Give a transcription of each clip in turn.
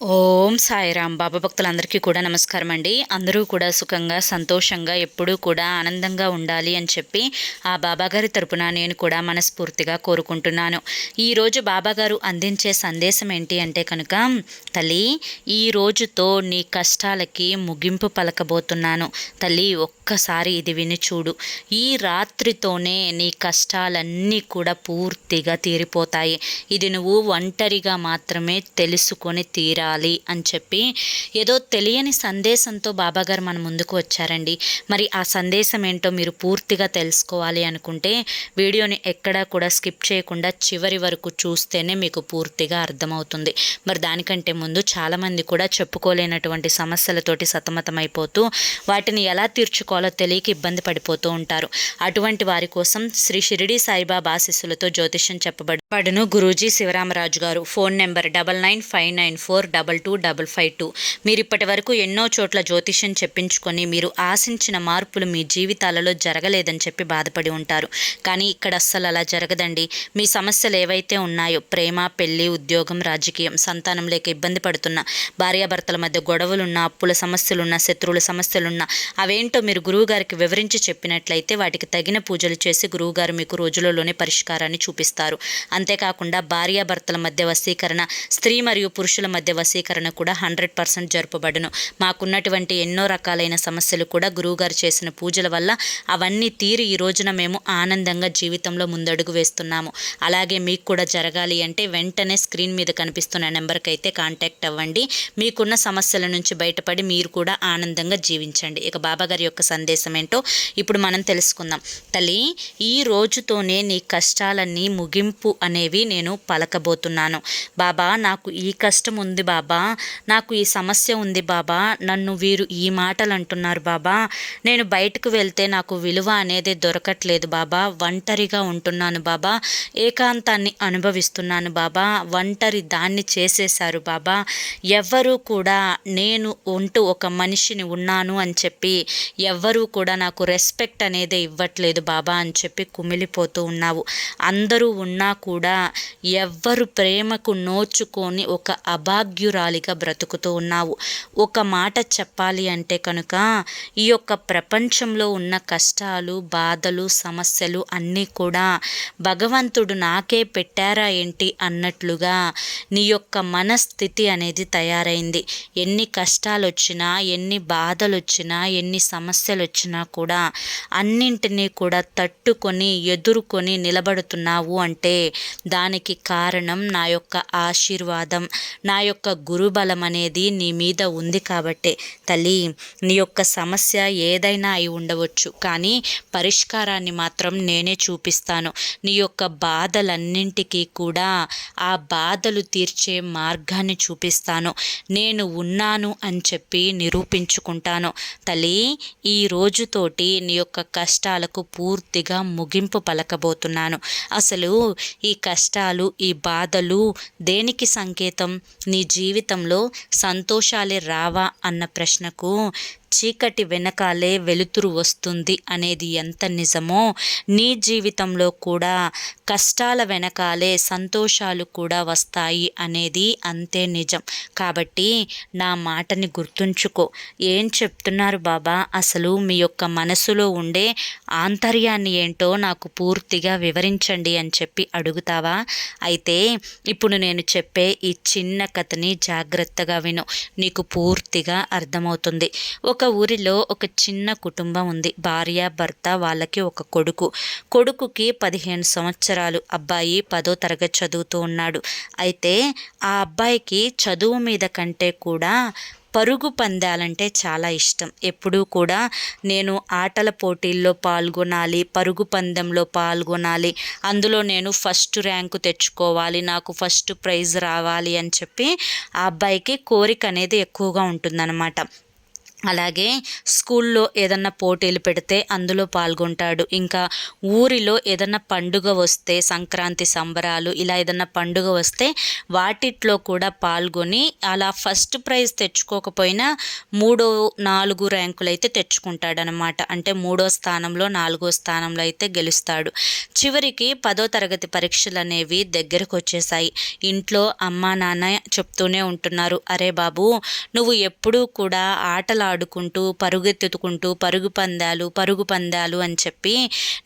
ఓం సాయిరామ్ బాబా భక్తులందరికీ కూడా నమస్కారం అండి అందరూ కూడా సుఖంగా సంతోషంగా ఎప్పుడూ కూడా ఆనందంగా ఉండాలి అని చెప్పి ఆ బాబాగారి తరపున నేను కూడా మనస్ఫూర్తిగా కోరుకుంటున్నాను. ఈరోజు బాబాగారు అందించే సందేశం ఏంటి అంటే కనుక తల్లి ఈ రోజుతో నీ కష్టాలకి ముగింపు పలకబోతున్నాను. తల్లి ఒక్కసారి ఇది విని చూడు. ఈ రాత్రితోనే నీ కష్టాలన్నీ కూడా పూర్తిగా తీరిపోతాయి. ఇది నువ్వు ఒంటరిగా మాత్రమే తెలుసుకొని తీరా చేయాలి అని చెప్పి ఏదో తెలియని సందేశంతో బాబాగారు మన ముందుకు వచ్చారండి. మరి ఆ సందేశం ఏంటో మీరు పూర్తిగా తెలుసుకోవాలి అనుకుంటే వీడియోని ఎక్కడా కూడా స్కిప్ చేయకుండా చివరి వరకు చూస్తేనే మీకు పూర్తిగా అర్థమవుతుంది. మరి దానికంటే ముందు చాలామంది కూడా చెప్పుకోలేనటువంటి సమస్యలతోటి సతమతమైపోతూ వాటిని ఎలా తీర్చుకోవాలో తెలియక ఇబ్బంది పడిపోతూ ఉంటారు. అటువంటి వారి కోసం శ్రీ షిరిడి సాయిబాబా ఆశీస్సులతో జ్యోతిష్యం చెప్పబడను. గురూజీ శివరామరాజు గారు. Phone number double nine five nine four double two double five two మీరు ఇప్పటి వరకు ఎన్నో చోట్ల జ్యోతిష్యం చెప్పించుకొని మీరు ఆశించిన మార్పులు మీ జీవితాలలో జరగలేదని చెప్పి బాధపడి ఉంటారు. కానీ ఇక్కడ అస్సలు అలా జరగదండి. మీ సమస్యలు ఏవైతే ఉన్నాయో ప్రేమ పెళ్ళి ఉద్యోగం రాజకీయం సంతానం లేక ఇబ్బంది పడుతున్న భార్యాభర్తల మధ్య గొడవలున్న అప్పుల సమస్యలున్న శత్రువుల సమస్యలున్న అవేంటో మీరు గురువుగారికి వివరించి చెప్పినట్లయితే వాటికి తగిన పూజలు చేసి గురువుగారు మీకు రోజులలోనే పరిష్కారాన్ని చూపిస్తారు. అంతేకాకుండా భార్యాభర్తల మధ్య వశీకరణ స్త్రీ మరియు పురుషుల మధ్య సేకరణ కూడా హండ్రెడ్ పర్సెంట్ జరుపబడును. మాకున్నటువంటి ఎన్నో రకాలైన సమస్యలు కూడా గురువుగారు చేసిన పూజల వల్ల అవన్నీ తీరి ఈ రోజున మేము ఆనందంగా జీవితంలో ముందడుగు వేస్తున్నాము. అలాగే మీకు కూడా జరగాలి అంటే వెంటనే స్క్రీన్ మీద కనిపిస్తున్న నెంబర్కి అయితే కాంటాక్ట్ అవ్వండి. మీకున్న సమస్యల నుంచి బయటపడి మీరు కూడా ఆనందంగా జీవించండి. ఇక బాబాగారి యొక్క సందేశం ఏంటో ఇప్పుడు మనం తెలుసుకుందాం. తల్లి ఈ రోజుతోనే నీ కష్టాలన్నీ ముగింపు అనేవి నేను పలకబోతున్నాను. బాబా నాకు ఈ కష్టం ఉంది బాబా. బాబా నాకు ఈ సమస్య ఉంది బాబా నన్ను వీరు ఈ మాటలు అంటున్నారు బాబా. నేను బయటకు వెళ్తే నాకు విలువ అనేది దొరకట్లేదు బాబా. ఒంటరిగా ఉంటున్నాను బాబా. ఏకాంతాన్ని అనుభవిస్తున్నాను బాబా. ఒంటరి దాన్ని చేసేశారు బాబా. ఎవ్వరూ కూడా నేను ఉంటూ ఒక మనిషిని ఉన్నాను అని చెప్పి ఎవ్వరూ కూడా నాకు రెస్పెక్ట్ అనేది ఇవ్వట్లేదు బాబా అని చెప్పి కుమిలిపోతూ ఉన్నావు. అందరూ ఉన్నా కూడా ఎవ్వరు ప్రేమకు నోచుకొని ఒక దివ్యురాలిగా బ్రతుకుతూ ఉన్నావు. ఒక మాట చెప్పాలి అంటే కనుక ఈ యొక్క ప్రపంచంలో ఉన్న కష్టాలు బాధలు సమస్యలు అన్నీ కూడా భగవంతుడు నాకే పెట్టారా ఏంటి అన్నట్లుగా నీ యొక్క మనస్థితి అనేది తయారైంది. ఎన్ని కష్టాలు వచ్చినా ఎన్ని బాధలు వచ్చినా ఎన్ని సమస్యలు వచ్చినా కూడా అన్నింటినీ కూడా తట్టుకొని ఎదుర్కొని నిలబడుతున్నావు అంటే దానికి కారణం నా యొక్క ఆశీర్వాదం. నా యొక్క గురుబలం అనేది నీ మీద ఉంది కాబట్టే. తల్లి నీ యొక్క సమస్య ఏదైనా అయి ఉండవచ్చు కానీ పరిష్కారాన్ని మాత్రం నేనే చూపిస్తాను. నీ యొక్క బాధలన్నింటికీ కూడా ఆ బాధలు తీర్చే మార్గాన్ని చూపిస్తాను. నేను ఉన్నాను అని చెప్పి నిరూపించుకుంటాను. తల్లి ఈ రోజుతోటి నీ యొక్క కష్టాలకు పూర్తిగా ముగింపు పలకబోతున్నాను. అసలు ఈ కష్టాలు ఈ బాధలు దేనికి సంకేతం? నీ జీవితంలో సంతోషాలే రావా అన్న ప్రశ్నకు చీకటి వెనకాలే వెలుతురు వస్తుంది అనేది ఎంత నిజమో నీ జీవితంలో కూడా కష్టాల వెనకాలే సంతోషాలు కూడా వస్తాయి అనేది అంతే నిజం. కాబట్టి నా మాటని గుర్తుంచుకో. ఏం చెప్తున్నారు బాబా? అసలు మీ యొక్క మనసులో ఉండే ఆంతర్యాన్ని ఏంటో నాకు పూర్తిగా వివరించండి అని చెప్పి అడుగుతావా? అయితే ఇప్పుడు నేను చెప్పే ఈ చిన్న కథని జాగ్రత్తగా విను. నీకు పూర్తిగా అర్థమవుతుంది. ఒక ఊరిలో ఒక చిన్న కుటుంబం ఉంది. భార్య భర్త వాళ్ళకి ఒక కొడుకు. కొడుకుకి పదిహేను సంవత్సరాలు. అబ్బాయి పదో తరగతి చదువుతూ ఉన్నాడు. అయితే ఆ అబ్బాయికి చదువు మీద కంటే కూడా పరుగు పందాలంటే చాలా ఇష్టం. ఎప్పుడూ కూడా నేను ఆటల పోటీల్లో పాల్గొనాలి పరుగు పందెంలో పాల్గొనాలి. అందులో నేను ఫస్ట్ ర్యాంకు తెచ్చుకోవాలి నాకు ఫస్ట్ ప్రైజ్ రావాలి అని చెప్పి ఆ అబ్బాయికి కోరిక అనేది ఎక్కువగా ఉంటుందన్నమాట. అలాగే స్కూల్లో ఏదన్నా పోటీలు పెడితే అందులో పాల్గొంటాడు. ఇంకా ఊరిలో ఏదన్నా పండుగ వస్తే సంక్రాంతి సంబరాలు ఇలా ఏదన్నా పండుగ వస్తే వాటిట్లో కూడా పాల్గొని అలా ఫస్ట్ ప్రైజ్ తెచ్చుకోకపోయినా మూడో నాలుగు ర్యాంకులు అయితే తెచ్చుకుంటాడనమాట. అంటే మూడో స్థానంలో నాలుగో స్థానంలో అయితే గెలుస్తాడు. చివరికి పదో తరగతి పరీక్షలు అనేవి దగ్గరకు వచ్చేసాయి ఇంట్లో అమ్మా నాన్న చెప్తూనే ఉంటున్నారు అరే బాబు నువ్వు ఎప్పుడూ కూడా ఆటలు ఆడుకుంటూ పరుగెత్తుకుంటూ పరుగు పందాలు పరుగు పందాలు అని చెప్పి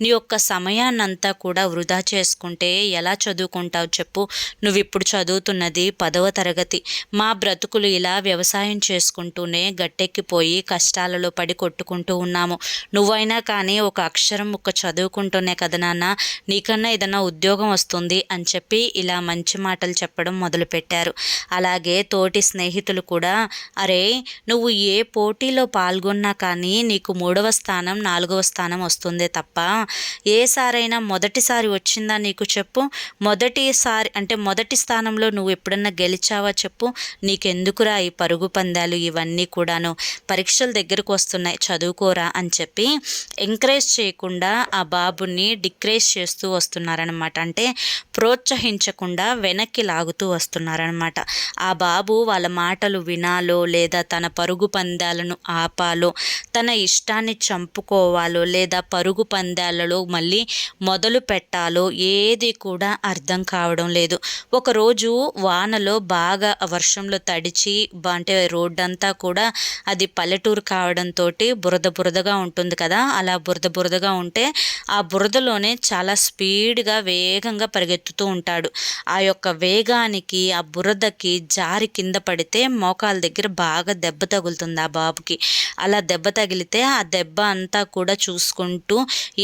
నీ యొక్క సమయాన్నంతా కూడా వృధా చేసుకుంటే ఎలా చదువుకుంటావు చెప్పు. నువ్వు ఇప్పుడు చదువుతున్నది పదవ తరగతి. మా బ్రతుకులు ఇలా వ్యవసాయం చేసుకుంటూనే గట్టెక్కిపోయి కష్టాలలో పడి కొట్టుకుంటూ ఉన్నాము. నువ్వైనా కానీ ఒక అక్షరం ఒక చదువుకుంటూనే కదా నాన్న నీకన్నా ఏదైనా ఉద్యోగం వస్తుంది అని చెప్పి ఇలా మంచి మాటలు చెప్పడం మొదలుపెట్టారు. అలాగే తోటి స్నేహితులు కూడా అరే నువ్వు ఏ పోటీ పోటీలో పాల్గొన్నా కానీ నీకు మూడవ స్థానం నాలుగవ స్థానం వస్తుందే తప్ప ఏ సారైనా మొదటిసారి వచ్చిందా నీకు చెప్పు. మొదటిసారి అంటే మొదటి స్థానంలో నువ్వు ఎప్పుడన్నా గెలిచావా చెప్పు. నీకెందుకురా ఈ పరుగు పందాలు ఇవన్నీ కూడాను? పరీక్షలు దగ్గరకు వస్తున్నాయి చదువుకోరా అని చెప్పి ఎంకరేజ్ చేయకుండా ఆ బాబుని డిక్రేజ్ చేస్తూ వస్తున్నారనమాట అంటే ప్రోత్సహించకుండా వెనక్కి లాగుతూ వస్తున్నారనమాట ఆ బాబు వాళ్ళ మాటలు వినాలో లేదా తన పరుగు పందాలు పందాలను ఆపాలో తన ఇష్టాన్ని చంపుకోవాలో లేదా పరుగు పందాలలో మళ్ళీ మొదలు పెట్టాలో ఏది కూడా అర్థం కావడం లేదు. ఒకరోజు వానలో బాగా వర్షంలో తడిచి అంటే రోడ్డంతా కూడా అది పల్లెటూరు కావడంతో బురద బురదగా ఉంటుంది కదా అలా బురద బురదగా ఉంటే ఆ బురదలోనే చాలా స్పీడ్గా వేగంగా పరిగెత్తుతూ ఉంటాడు. ఆ యొక్క వేగానికి ఆ బురదకి జారి కింద పడితే మోకాల దగ్గర బాగా దెబ్బ తగులుతుంది ఆ బాబు. బాబుకి. అలా దెబ్బ తగిలితే ఆ దెబ్బ అంతా కూడా చూసుకుంటూ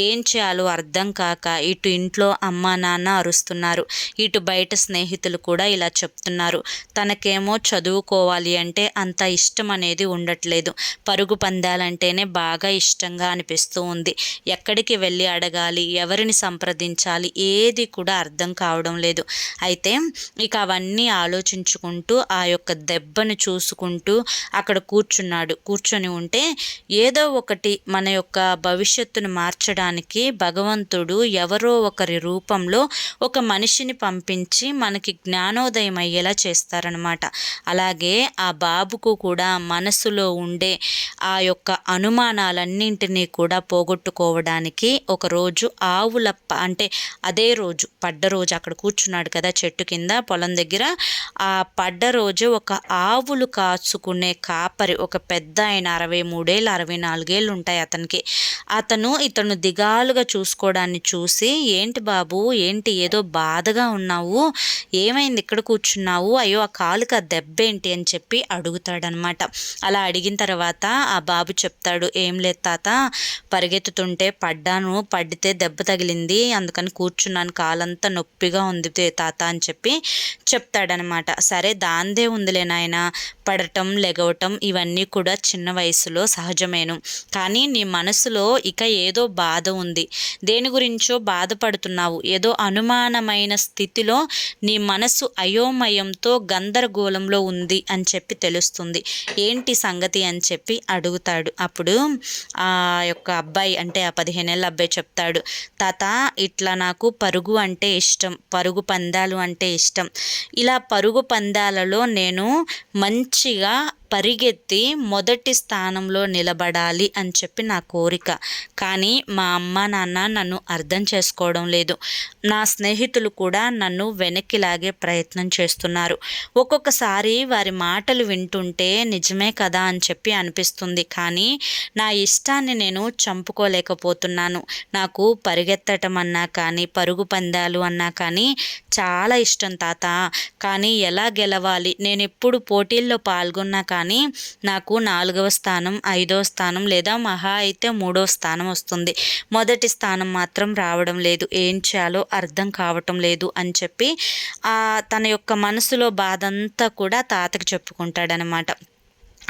ఏం చేయాలో అర్థం కాక ఇటు ఇంట్లో అమ్మ నాన్న అరుస్తున్నారు. ఇటు బయట స్నేహితులు కూడా ఇలా చెప్తున్నారు. తనకేమో చదువుకోవాలి అంటే అంత ఇష్టం అనేది ఉండట్లేదు. పరుగు పందాలంటేనే బాగా ఇష్టంగా అనిపిస్తూ ఉంది. ఎక్కడికి వెళ్ళి అడగాలి ఎవరిని సంప్రదించాలి ఏది కూడా అర్థం కావడం లేదు. అయితే ఇక అవన్నీ ఆలోచించుకుంటూ ఆ యొక్క దెబ్బను చూసుకుంటూ అక్కడ కూర్చున్నాడు. కూర్చొని ఉంటే ఏదో ఒకటి మన యొక్క భవిష్యత్తును మార్చడానికి భగవంతుడు ఎవరో ఒకరి రూపంలో ఒక మనిషిని పంపించి మనకి జ్ఞానోదయం అయ్యేలా చేస్తారనమాట అలాగే ఆ బాబుకు కూడా మనసులో ఉండే ఆ యొక్క అనుమానాలన్నింటినీ కూడా పోగొట్టుకోవడానికి ఒకరోజు ఆవుల అంటే అదే రోజు పడ్డ రోజు అక్కడ కూర్చున్నాడు కదా చెట్టు కింద పొలం దగ్గర. ఆ పడ్డ రోజు ఒక ఆవులు కాచుకునే కాపరి ఒక పెద్ద పెద్ద ఆయన అరవై మూడేళ్ళు అరవై నాలుగేళ్ళు ఉంటాయి అతనికి. అతను ఇతను దిగాలుగా చూసుకోవడాన్ని చూసి ఏంటి బాబు ఏంటి ఏదో బాధగా ఉన్నావు? ఏమైంది? ఇక్కడ కూర్చున్నావు? అయ్యో ఆ కాలుకి ఆ దెబ్బ ఏంటి అని చెప్పి అడుగుతాడనమాట. అలా అడిగిన తర్వాత ఆ బాబు చెప్తాడు ఏం లేదు తాత పరిగెత్తుతుంటే పడ్డాను. పడితే దెబ్బ తగిలింది. అందుకని కూర్చున్నాను. కాలంతా నొప్పిగా ఉంది తాత అని చెప్పి చెప్తాడనమాట. సరే దాందే ఉందిలే నాయన. పడటం లెగవటం ఇవన్నీ కూడా చిన్న వయసులో సహజమేను. కానీ నీ మనసులో ఇక ఏదో బాధ ఉంది. దేని గురించో బాధపడుతున్నావు. ఏదో అనుమానమైన స్థితిలో నీ మనసు అయోమయంతో గందరగోళంలో ఉంది అని చెప్పి తెలుస్తుంది. ఏంటి సంగతి అని చెప్పి అడుగుతాడు. అప్పుడు ఆ యొక్క అబ్బాయి అంటే ఆ పదిహేనేళ్ళ అబ్బాయి చెప్తాడు. తాత ఇట్లా నాకు పరుగు అంటే ఇష్టం. పరుగు పందాలు అంటే ఇష్టం. ఇలా పరుగు పందాలలో నేను మంచి మంచిగా పరిగెత్తి మొదటి స్థానంలో నిలబడాలి అని చెప్పి నా కోరిక. కానీ మా అమ్మ నాన్న నన్ను అర్థం చేసుకోవడం లేదు. నా స్నేహితులు కూడా నన్ను వెనక్కి లాగే ప్రయత్నం చేస్తున్నారు. ఒక్కొక్కసారి వారి మాటలు వింటుంటే నిజమే కదా అని చెప్పి అనిపిస్తుంది. కానీ నా ఇష్టాన్ని నేను చంపుకోలేకపోతున్నాను. నాకు పరిగెత్తటం అన్నా కానీ పరుగు పందాలు అన్నా కానీ చాలా ఇష్టం తాత. కానీ ఎలా గెలవాలి? నేను ఎప్పుడు పోటీల్లో పాల్గొన్నా కానీ నాకు నాలుగవ స్థానం ఐదవ స్థానం లేదా మహా అయితే మూడవ స్థానం వస్తుంది. మొదటి స్థానం మాత్రం రావడం లేదు. ఏం చేయాలో అర్థం కావటం లేదు అని చెప్పి తన యొక్క మనసులో బాధ అంతా కూడా తాతకి చెప్పుకుంటాడనమాట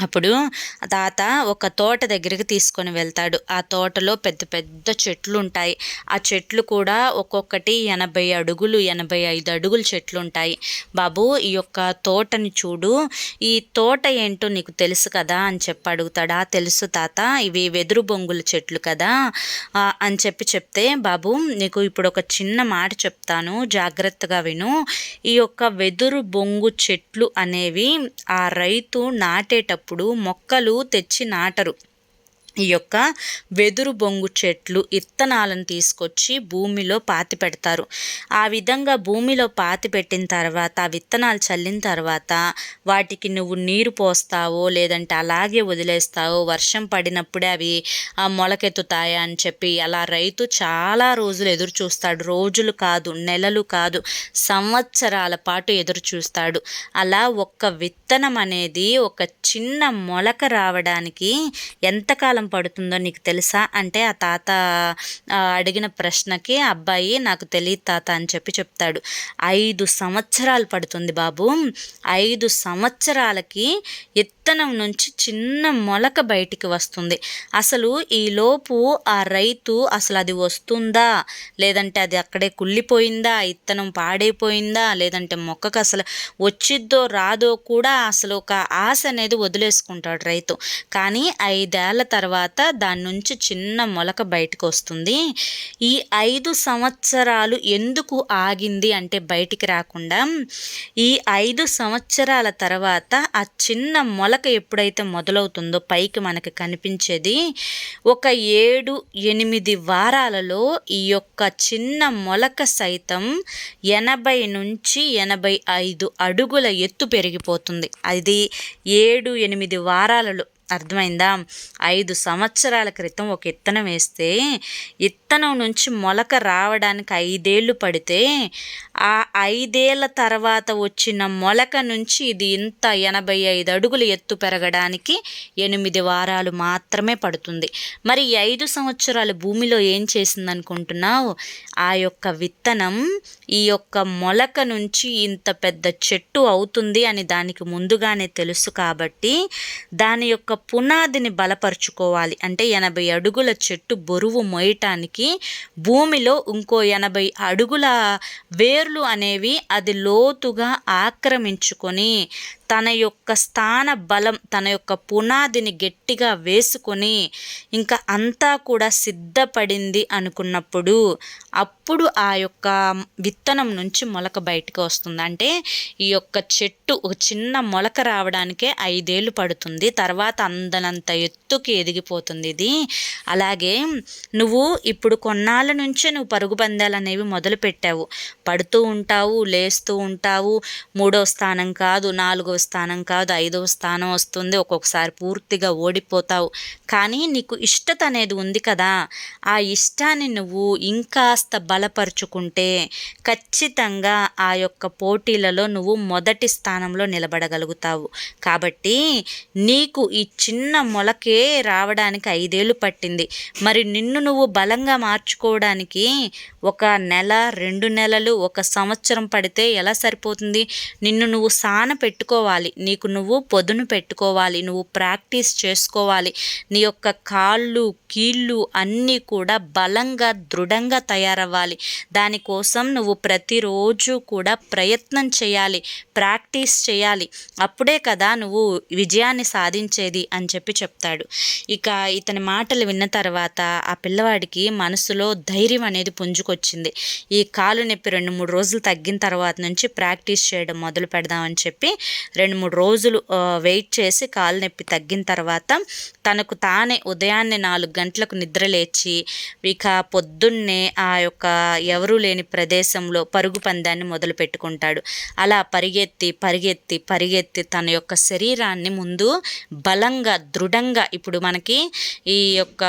అప్పుడు తాత ఒక తోట దగ్గరికి తీసుకొని వెళ్తాడు. ఆ తోటలో పెద్ద పెద్ద చెట్లు ఉంటాయి ఆ చెట్లు కూడా ఒక్కొక్కటి ఎనభై అడుగులు ఎనభై ఐదు అడుగులు చెట్లు ఉంటాయి బాబు ఈ యొక్క తోటని చూడు. ఈ తోట ఏంటో నీకు తెలుసు కదా? అని చెప్పి అడుగుతాడా. తెలుసు తాత. ఇవి వెదురు బొంగుల చెట్లు కదా. అని చెప్పి చెప్తే బాబు నీకు ఇప్పుడు ఒక చిన్న మాట చెప్తాను. జాగ్రత్తగా విను. ఈ యొక్క వెదురు బొంగు చెట్లు అనేవి ఆ రైతు నాటేటప్పుడు అప్పుడు మొక్కలు తెచ్చి నాటరు. ఈ యొక్క వెదురు బొంగు చెట్లు ఇత్తనాలను తీసుకొచ్చి భూమిలో పాతి పెడతారు. ఆ విధంగా భూమిలో పాతి పెట్టిన తర్వాత ఆ విత్తనాలు చల్లిన తర్వాత వాటికి నువ్వు నీరు పోస్తావో లేదంటే అలాగే వదిలేస్తావో వర్షం పడినప్పుడే అవి మొలకెత్తుతాయా అని చెప్పి అలా రైతు చాలా రోజులు ఎదురు చూస్తాడు. రోజులు కాదు నెలలు కాదు సంవత్సరాల పాటు ఎదురు చూస్తాడు. అలా ఒక్క విత్తనం అనేది ఒక చిన్న మొలక రావడానికి ఎంతకాలం పడుతుందో నీకు తెలుసా? అంటే ఆ తాత అడిగిన ప్రశ్నకి అబ్బాయి నాకు తెలియదు తాత అని చెప్పి చెప్తాడు. ఐదు సంవత్సరాలు పడుతుంది బాబు. ఐదు సంవత్సరాలకి విత్తనం నుంచి చిన్న మొలక బయటికి వస్తుంది. అసలు ఈలోపు ఆ రైతు అసలు అది వస్తుందా? లేదంటే అది అక్కడే కుళ్ళిపోయిందా? విత్తనం పాడైపోయిందా? లేదంటే మొక్కకు అసలు వచ్చిద్దో రాదో కూడా అసలు ఒక ఆశ అనేది వదిలేసుకుంటాడు రైతు. కానీ ఐదేళ్ళ తర్వాత తర్వాత దాని నుంచి చిన్న మొలక బయటకు వస్తుంది. ఈ ఐదు సంవత్సరాలు ఎందుకు ఆగింది అంటే బయటికి రాకుండా ఈ ఐదు సంవత్సరాల తర్వాత ఆ చిన్న మొలక ఎప్పుడైతే మొదలవుతుందో పైకి మనకి కనిపించేది ఒక ఏడు ఎనిమిది వారాలలో ఈ యొక్క చిన్న మొలక సైతం ఎనభై నుంచి ఎనభై ఐదు అడుగుల ఎత్తు పెరిగిపోతుంది. అది ఏడు ఎనిమిది వారాలలో అర్థమైందా? ఐదు సంవత్సరాల క్రితం ఒక ఇత్తనం వేస్తే ఇత్తనం నుంచి మొలక రావడానికి ఐదేళ్ళు పడితే ఆ ఐదేళ్ళ తర్వాత వచ్చిన మొలక నుంచి ఇది ఇంత ఎనభై ఐదు అడుగులు ఎత్తు పెరగడానికి ఎనిమిది వారాలు మాత్రమే పడుతుంది. మరి ఈ ఐదు సంవత్సరాలు భూమిలో ఏం చేసింది అనుకుంటున్నావు ఆ యొక్క విత్తనం ఈ యొక్క మొలక నుంచి ఇంత పెద్ద చెట్టు అవుతుంది అని దానికి ముందుగానే తెలుసు కాబట్టి దాని యొక్క పునాదిని బలపరుచుకోవాలి. అంటే ఎనభై అడుగుల చెట్టు బరువు మోయటానికి భూమిలో ఇంకో ఎనభై అడుగుల వేర్లు అనేవి అది లోతుగా ఆక్రమించుకొని తన యొక్క స్థాన బలం తన యొక్క పునాదిని గట్టిగా వేసుకొని ఇంకా అంతా కూడా సిద్ధపడింది అనుకున్నప్పుడు అప్పుడు ఆ యొక్క విత్తనం నుంచి మొలక బయటకు వస్తుంది. అంటే ఈ యొక్క చెట్టు ఒక చిన్న మొలక రావడానికే ఐదేళ్ళు పడుతుంది. తర్వాత అందనంత ఎత్తుకి ఎదిగిపోతుంది ఇది. అలాగే నువ్వు ఇప్పుడు కొన్నాళ్ళ నుంచే నువ్వు పరుగు పందాలు అనేవి మొదలు పెట్టావు పడుతూ ఉంటావు లేస్తూ ఉంటావు. మూడో స్థానం కాదు నాలుగో స్థానం కాదు ఐదవ స్థానం వస్తుంది ఒక్కొక్కసారి పూర్తిగా ఓడిపోతావు. కానీ నీకు ఇష్టత అనేది ఉంది కదా. ఆ ఇష్టాన్ని నువ్వు ఇంకాస్త బలపరుచుకుంటే ఖచ్చితంగా ఆ యొక్క పోటీలలో నువ్వు మొదటి స్థానంలో నిలబడగలుగుతావు. కాబట్టి నీకు ఈ చిన్న మొలకే రావడానికి ఐదేళ్ళు పట్టింది. మరి నిన్ను నువ్వు బలంగా మార్చుకోవడానికి ఒక నెల రెండు నెలలు ఒక సంవత్సరం పడితే ఎలా సరిపోతుంది? నిన్ను నువ్వు సాన పెట్టుకోవాలి? నీకు నువ్వు పొదును పెట్టుకోవాలి. నువ్వు ప్రాక్టీస్ చేసుకోవాలి. నీ యొక్క కాళ్ళు కీళ్ళు అన్నీ కూడా బలంగా దృఢంగా తయారవ్వాలి. దానికోసం నువ్వు ప్రతిరోజు కూడా ప్రయత్నం చేయాలి. ప్రాక్టీస్ చేయాలి. అప్పుడే కదా నువ్వు విజయాన్ని సాధించేది అని చెప్పి చెప్తాడు. ఇక ఇతని మాటలు విన్న తర్వాత ఆ పిల్లవాడికి మనసులో ధైర్యం అనేది పుంజుకొచ్చింది. ఈ కాలు నొప్పి రెండు మూడు రోజులు తగ్గిన తర్వాత నుంచి ప్రాక్టీస్ చేయడం మొదలు పెడదామని చెప్పి రెండు మూడు రోజులు వెయిట్ చేసి కాలు నొప్పి తగ్గిన తర్వాత తనకు తానే ఉదయాన్నే నాలుగు గంటలకు నిద్ర లేచి ఇక పొద్దున్నే ఆ యొక్క ఎవరూ లేని ప్రదేశంలో పరుగు పందాన్ని మొదలు పెట్టుకుంటాడు. అలా పరిగెత్తి పరిగెత్తి పరిగెత్తి తన యొక్క శరీరాన్ని ముందు బలంగా దృఢంగా ఇప్పుడు మనకి ఈ యొక్క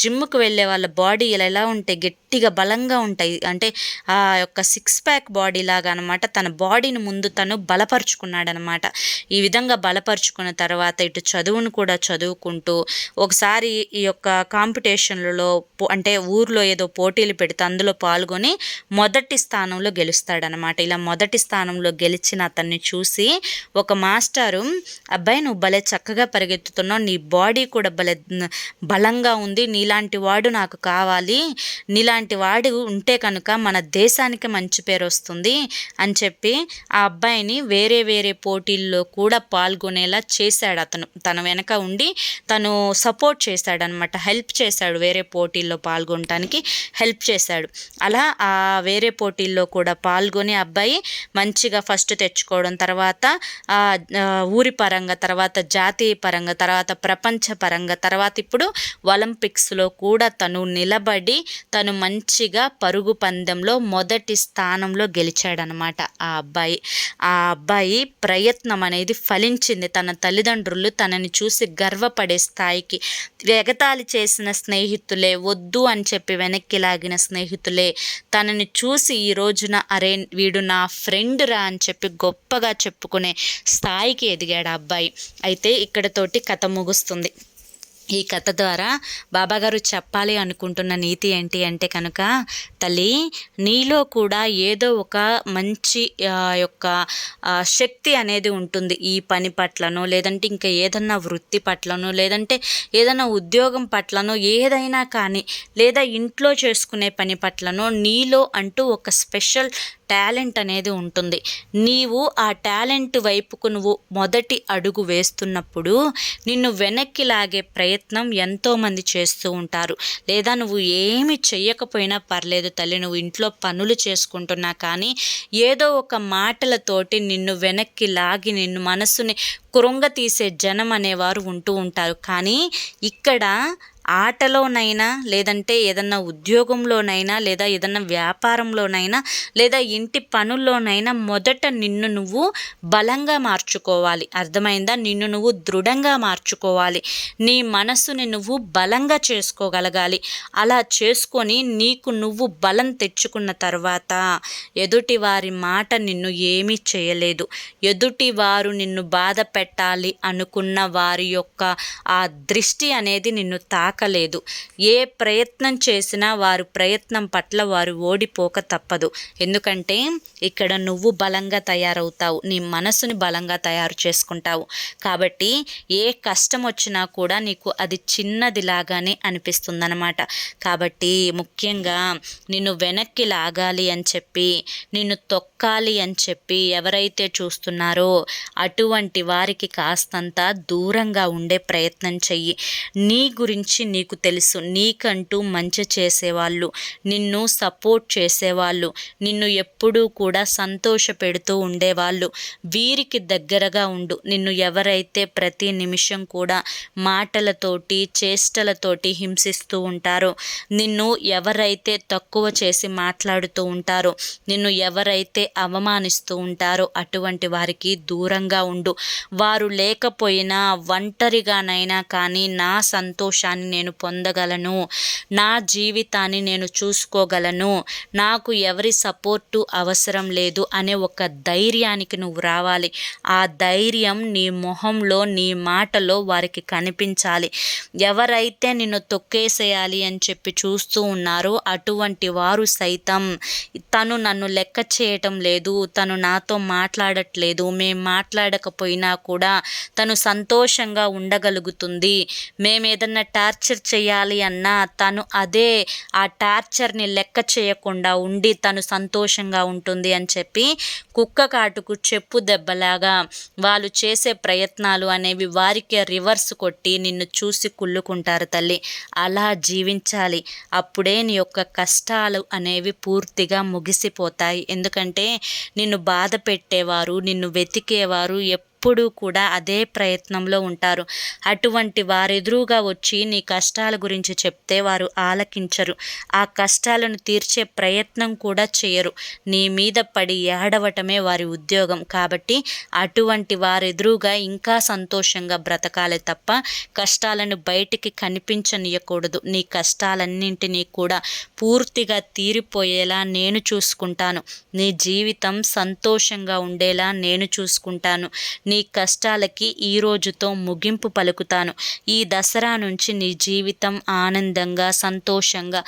జిమ్కు వెళ్ళే వాళ్ళ బాడీ ఇలా ఎలా ఉంటే గిట్ గట్టిగా బలంగా ఉంటాయి. అంటే ఆ యొక్క సిక్స్ ప్యాక్ బాడీ లాగా అనమాట తన బాడీని ముందు తను బలపరుచుకున్నాడనమాట ఈ విధంగా బలపరుచుకున్న తర్వాత ఇటు చదువును కూడా చదువుకుంటూ ఒకసారి ఈ యొక్క కాంపిటీషన్లలో అంటే ఊర్లో ఏదో పోటీలు పెడితే అందులో పాల్గొని మొదటి స్థానంలో గెలుస్తాడనమాట ఇలా మొదటి స్థానంలో గెలిచిన అతన్ని చూసి ఒక మాస్టారు అబ్బాయి నువ్వు భలే చక్కగా పరిగెత్తుతున్నావు. నీ బాడీ కూడా భలే బలంగా ఉంది. నీలాంటి వాడు నాకు కావాలి. నీలాంటి వాడు ఉంటే కనుక మన దేశానికి మంచి పేరు వస్తుంది అని చెప్పి ఆ అబ్బాయిని వేరే వేరే పోటీల్లో కూడా పాల్గొనేలా చేశాడు అతను. తన వెనక ఉండి తను సపోర్ట్ చేశాడనమాట హెల్ప్ చేశాడు వేరే పోటీల్లో పాల్గొనడానికి హెల్ప్ చేశాడు. అలా ఆ వేరే పోటీల్లో కూడా పాల్గొని అబ్బాయి మంచిగా ఫస్ట్ తెచ్చుకోవడం తర్వాత ఊరి పరంగా తర్వాత జాతీయ పరంగా తర్వాత ప్రపంచ పరంగా తర్వాత ఇప్పుడు ఒలింపిక్స్లో కూడా తను నిలబడి తను మంచిగా పరుగు పందెంలో మొదటి స్థానంలో గెలిచాడనమాట ఆ అబ్బాయి. ఆ అబ్బాయి ప్రయత్నం అనేది ఫలించింది. తన తల్లిదండ్రులు తనని చూసి గర్వపడే స్థాయికి ఎగతాళి చేసిన స్నేహితులే వద్దు అని చెప్పి వెనక్కి లాగిన స్నేహితులే తనని చూసి ఈ రోజున అరే వీడు నా ఫ్రెండ్ రా అని చెప్పి గొప్పగా చెప్పుకునే స్థాయికి ఎదిగాడు అబ్బాయి. అయితే ఇక్కడతోటి కథ ముగుస్తుంది. ఈ కథ ద్వారా బాబాగారు చెప్పాలి అనుకుంటున్న నీతి ఏంటి అంటే కనుక తల్లి నీలో కూడా ఏదో ఒక మంచి యొక్క శక్తి అనేది ఉంటుంది ఈ పని పట్లనో లేదంటే ఇంకా ఏదన్నా వృత్తి పట్లనో లేదంటే ఏదైనా ఉద్యోగం పట్లనో ఏదైనా కానీ లేదా ఇంట్లో చేసుకునే పని పట్లనో నీలో అంటూ ఒక స్పెషల్ టాలెంట్ అనేది ఉంటుంది. నీవు ఆ టాలెంట్ వైపుకు నువ్వు మొదటి అడుగు వేస్తున్నప్పుడు నిన్ను వెనక్కి లాగే ప్రయత్నం ఎంతోమంది చేస్తూ ఉంటారు. లేదా నువ్వు ఏమి చెయ్యకపోయినా పర్లేదు తల్లి నువ్వు ఇంట్లో పనులు చేసుకుంటున్నా కానీ ఏదో ఒక మాటలతోటి నిన్ను వెనక్కి లాగి నిన్ను మనసుని కృంగ తీసే జనం అనేవారు ఉంటూ ఉంటారు. కానీ ఇక్కడ ఆటలోనైనా లేదంటే ఏదన్నా ఉద్యోగంలోనైనా లేదా ఏదన్నా వ్యాపారంలోనైనా లేదా ఇంటి పనుల్లోనైనా మొదట నిన్ను నువ్వు బలంగా మార్చుకోవాలి. అర్థమైందా? నిన్ను నువ్వు దృఢంగా మార్చుకోవాలి. నీ మనసుని నువ్వు బలంగా చేసుకోగలగాలి. అలా చేసుకొని నీకు నువ్వు బలం తెచ్చుకున్న తర్వాత ఎదుటి వారి మాట నిన్ను ఏమీ చేయలేదు. ఎదుటి వారు నిన్ను బాధ పెట్టాలి అనుకున్న వారి యొక్క ఆ దృష్టి అనేది నిన్ను తాక తాకలేదు ఏ ప్రయత్నం చేసినా వారు ప్రయత్నం పట్ల వారు ఓడిపోక తప్పదు. ఎందుకంటే ఇక్కడ నువ్వు బలంగా తయారవుతావు. నీ మనసుని బలంగా తయారు చేసుకుంటావు. కాబట్టి ఏ కష్టం వచ్చినా కూడా నీకు అది చిన్నది లాగానే అనిపిస్తుందన్నమాట. కాబట్టి ముఖ్యంగా నిన్ను వెనక్కి లాగాలి అని చెప్పి నిన్ను తొక్కాలి అని చెప్పి ఎవరైతే చూస్తున్నారో అటువంటి వారికి కాస్తంత దూరంగా ఉండే ప్రయత్నం చెయ్యి. నీ గురించి నీకు తెలుసు. నీకంటూ మంచి చేసేవాళ్ళు నిన్ను సపోర్ట్ చేసేవాళ్ళు నిన్ను ఎప్పుడూ కూడా సంతోష పెడుతూ ఉండేవాళ్ళు. వీరికి దగ్గరగా ఉండు. నిన్ను ఎవరైతే ప్రతి నిమిషం కూడా మాటలతోటి చేష్టలతోటి హింసిస్తూ ఉంటారో నిన్ను ఎవరైతే తక్కువ చేసి మాట్లాడుతూ ఉంటారో నిన్ను ఎవరైతే అవమానిస్తూ ఉంటారో అటువంటి వారికి దూరంగా ఉండు. వారు లేకపోయినా ఒంటరిగానైనా కానీ నా సంతోషాన్ని నేను పొందగలను. నా జీవితాన్ని నేను చూసుకోగలను. నాకు ఎవరి సపోర్టు అవసరం లేదు అనే ఒక ధైర్యానికి నువ్వు రావాలి. ఆ ధైర్యం నీ మొహంలో నీ మాటలో వారికి కనిపించాలి. ఎవరైతే నిన్ను తొక్కేసేయాలి అని చెప్పి చూస్తూ ఉన్నారో అటువంటి వారు సైతం తను నన్ను లెక్క చేయటం లేదు తను నాతో మాట్లాడట్లేదు. మేము మాట్లాడకపోయినా కూడా తను సంతోషంగా ఉండగలుగుతుంది. మేము ఏదన్నా టార్చర్ చేయాలి అన్నా తను అదే ఆ టార్చర్ని లెక్క చేయకుండా ఉండి తను సంతోషంగా ఉంటుంది అని చెప్పి కుక్క కాటుకు చెప్పు దెబ్బలాగా వాళ్ళు చేసే ప్రయత్నాలు అనేవి వారికే రివర్స్ కొట్టి నిన్ను చూసి కుళ్ళుకుంటారు తల్లి. అలా జీవించాలి. అప్పుడే నీ యొక్క కష్టాలు అనేవి పూర్తిగా ముగిసిపోతాయి. ఎందుకంటే నిన్ను బాధ పెట్టేవారు నిన్ను వెతికేవారు ఎప్పుడు కూడా అదే ప్రయత్నంలో ఉంటారు. అటువంటి వారెదురుగా వచ్చి నీ కష్టాల గురించి చెప్తే వారు ఆలకించరు. ఆ కష్టాలను తీర్చే ప్రయత్నం కూడా చేయరు. నీ మీద పడి ఏడవటమే వారి ఉద్యోగం. కాబట్టి అటువంటి వారెదురుగా ఇంకా సంతోషంగా బ్రతకాలి తప్ప కష్టాలను బయటికి కనిపించనీయకూడదు. నీ కష్టాలన్నింటినీ కూడా పూర్తిగా తీరిపోయేలా నేను చూసుకుంటాను. నీ జీవితం సంతోషంగా ఉండేలా నేను చూసుకుంటాను. నీ కష్టాలకి ఈ రోజుతో ముగింపు పలుకుతాను. ఈ దసరా నుంచి నీ జీవితం ఆనందంగా సంతోషంగా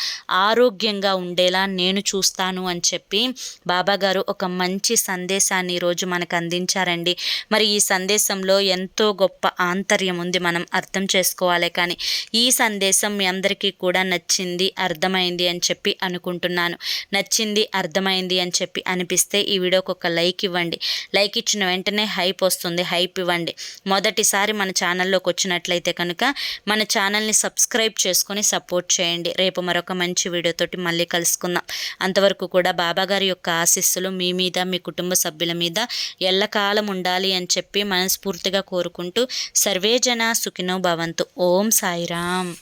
ఆరోగ్యంగా ఉండేలా నేను చూస్తాను అని చెప్పి బాబాగారు ఒక మంచి సందేశాన్ని ఈరోజు మనకు అందించారండి. మరి ఈ సందేశంలో ఎంతో గొప్ప ఆంతర్యం ఉంది మనం అర్థం చేసుకోవాలి కానీ ఈ సందేశం మీ అందరికీ కూడా నచ్చింది అర్థమైంది అని చెప్పి అనుకుంటున్నాను. నచ్చింది అర్థమైంది అని చెప్పి అనిపిస్తే ఈ వీడియోకి ఒక లైక్ ఇవ్వండి. లైక్ ఇచ్చిన వెంటనే హైప్ వస్తుంది. వస్తుంది హైప్ ఇవ్వండి. మొదటిసారి మన ఛానల్లోకి వచ్చినట్లయితే కనుక మన ఛానల్ని సబ్స్క్రైబ్ చేసుకొని సపోర్ట్ చేయండి. రేపు మరొక మంచి వీడియోతోటి మళ్ళీ కలుసుకుందాం. అంతవరకు కూడా బాబాగారి యొక్క ఆశీస్సులు మీ మీద మీ కుటుంబ సభ్యుల మీద ఎల్లకాలం ఉండాలి అని చెప్పి మనస్ఫూర్తిగా కోరుకుంటూ సర్వేజన సుఖినో భవంతు. ఓం సాయిరామ్.